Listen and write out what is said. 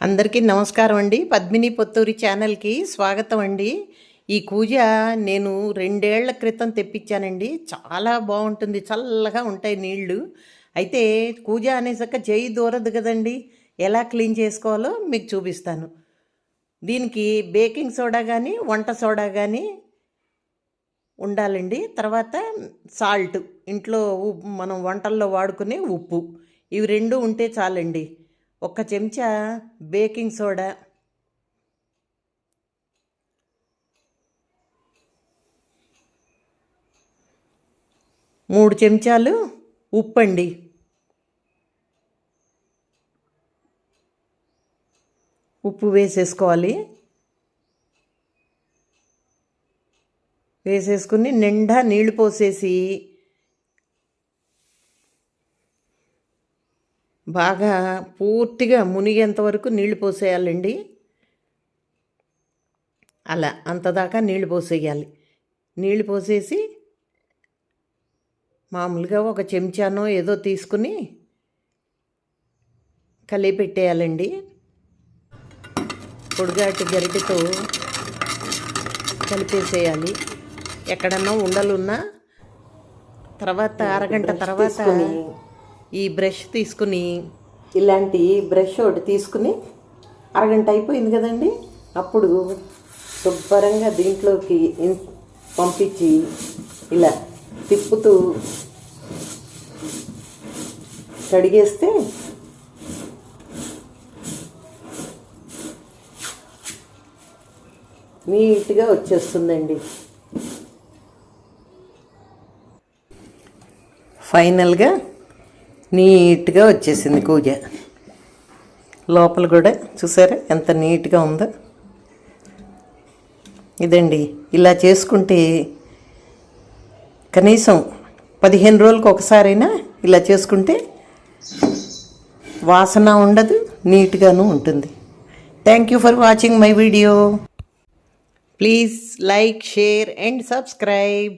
అందరికీ నమస్కారం అండి. పద్మిని పొత్తూరి ఛానల్కి స్వాగతం అండి. ఈ కూజ నేను రెండేళ్ళ క్రితం తెప్పించానండి. చాలా బాగుంటుంది. చల్లగా ఉంటాయి నీళ్ళు. అయితే కూజ అనేసాక చేయి దూరదు కదండి. ఎలా క్లీన్ చేసుకోవాలో మీకు చూపిస్తాను. దీనికి బేకింగ్ సోడా కానీ వంట సోడా కానీ ఉండాలండి. తర్వాత సాల్ట్. ఇంట్లో మనం వంటల్లో వాడుకునే ఉప్పు. ఇవి రెండు ఉంటే చాలండి. ఒక చెంచా బేకింగ్ సోడా. మూడు చెంచాలు ఉప్పండి. ఉప్పు వేసేసుకోవాలి. వేసేసుకుని నిండా నీళ్ళు పోసేసి బాగా పూర్తిగా మునిగేంత వరకు నీళ్ళు పోసేయాలండి. అలా అంతదాకా నీళ్ళు పోసేయాలి. నీళ్ళు పోసేసి మామూలుగా ఒక చెంచానో ఏదో తీసుకుని కలిపి పెట్టేయాలండి. పొడిగాటి గరిటెతో కలిపేసేయాలి. ఎక్కడన్నా ఉండలున్నా తర్వాత అరగంట తర్వాత ఈ బ్రష్ తీసుకుని ఇలాంటి బ్రష్ ఒకటి తీసుకుని అరగంట అయిపోయింది కదండి. అప్పుడు శుభ్రంగా దీంట్లోకి పంపించి ఇలా తిప్పుతూ కడిగేస్తే నీట్గా వచ్చేస్తుందండి. ఫైనల్గా నీట్గా వచ్చేసింది కూజ. లోపల కూడా చూసారా ఎంత నీట్గా ఉందో? ఇదండి ఇలా చేసుకుంటే కనీసం పదిహేను రోజులకు ఒకసారైనా ఇలా చేసుకుంటే వాసన ఉండదు నీట్గాను ఉంటుంది. Thank you for watching my video please like share and subscribe